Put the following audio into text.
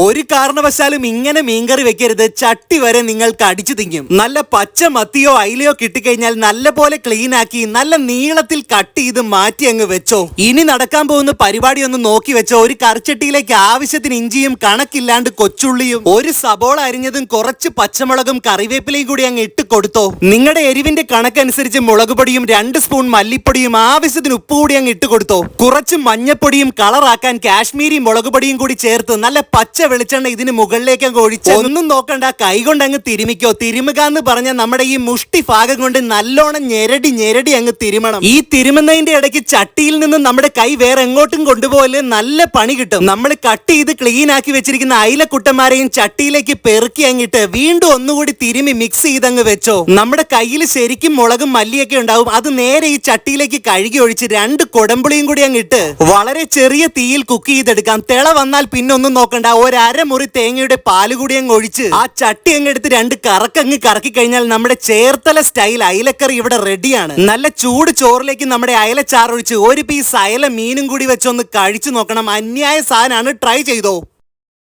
ഒരു കാരണവശാലും ഇങ്ങനെ മീൻകറി വെക്കരുത്. ചട്ടി വരെ നിങ്ങൾക്ക് അടിച്ചു തിങ്ങും നല്ല പച്ച മത്തിയോ അയിലയോ കിട്ടിക്കഴിഞ്ഞാൽ നല്ല പോലെ ക്ലീൻ ആക്കി നല്ല നീളത്തിൽ കട്ട് ചെയ്ത് മാറ്റി അങ്ങ് വെച്ചോ. ഇനി നടക്കാൻ പോകുന്ന പരിപാടി ഒന്ന് നോക്കി വെച്ചോ. ഒരു കറിച്ചട്ടിയിലേക്ക് ആവശ്യത്തിന് ഇഞ്ചിയും കണക്കില്ലാണ്ട് കൊച്ചുള്ളിയും ഒരു സബോള അരിഞ്ഞതും കുറച്ച് പച്ചമുളകും കറിവേപ്പിലയും കൂടി അങ്ങ് ഇട്ട് കൊടുത്തോ. നിങ്ങളുടെ എരിവിന്റെ കണക്കനുസരിച്ച് മുളക് പൊടിയും രണ്ട് സ്പൂൺ മല്ലിപ്പൊടിയും ആവശ്യത്തിന് ഉപ്പ് കൂടി അങ്ങ് ഇട്ട് കൊടുത്തോ. കുറച്ച് മഞ്ഞപ്പൊടിയും കളറാക്കാൻ കാശ്മീരി മുളക് പൊടിയും കൂടി ചേർത്ത് നല്ല പച്ച വെളിച്ചെണ്ണ ഇതിന് മുകളിലേക്ക് അങ്ങ് ഒഴിച്ച് ഒന്നും നോക്കണ്ട കൈ കൊണ്ട് അങ്ങ് തിരുമിക്കോ. തിരുമുക എന്ന് പറഞ്ഞ നമ്മുടെ ഈ മുഷ്ടി ഭാഗം കൊണ്ട് നല്ലോണം ഞെരടി ഞെരടി അങ്ങ് തിരുമണം. ഈ തിരുമുന്നതിന്റെ ഇടയ്ക്ക് ചട്ടിയിൽ നിന്ന് നമ്മുടെ കൈ വേറെ എങ്ങോട്ടും കൊണ്ടുപോകൽ നല്ല പണി കിട്ടും. നമ്മൾ കട്ട് ചെയ്ത് ക്ലീൻ ആക്കി വെച്ചിരിക്കുന്ന അയിലക്കുട്ടന്മാരെയും ചട്ടിയിലേക്ക് പെറുക്കി അങ്ങിട്ട് വീണ്ടും ഒന്നുകൂടി തിരുമി മിക്സ് ചെയ്തങ്ങ് വെച്ചോ. നമ്മുടെ കയ്യിൽ ശരിക്കും മുളകും മല്ലിയൊക്കെ ഉണ്ടാവും. അത് നേരെ ഈ ചട്ടിയിലേക്ക് കഴുകി ഒഴിച്ച് രണ്ട് കൊടമ്പുളിയും കൂടി അങ്ങിട്ട് വളരെ ചെറിയ തീയിൽ കുക്ക് ചെയ്തെടുക്കാം. തിള വന്നാൽ പിന്നെ ഒന്നും നോക്കണ്ട. ഒരു അരമുറി തേങ്ങയുടെ പാൽ കൂടി അങ്ങ് ഒഴിച്ച് ആ ചട്ടി അങ്ങ് എടുത്ത് രണ്ട് കറക്കങ്ങ് കറക്കി കഴിഞ്ഞാൽ നമ്മുടെ ചേർത്തല സ്റ്റൈൽ അയലക്കറി ഇവിടെ റെഡിയാണ്. നല്ല ചൂട് ചോറിലേക്ക് നമ്മുടെ അയലച്ചാറൊഴിച്ച് ഒരു പീസ് അയല മീനും കൂടി വെച്ചൊന്ന് കഴിച്ചു നോക്കണം. അന്യായ സാധനമാണ് ട്രൈ ചെയ്തോ?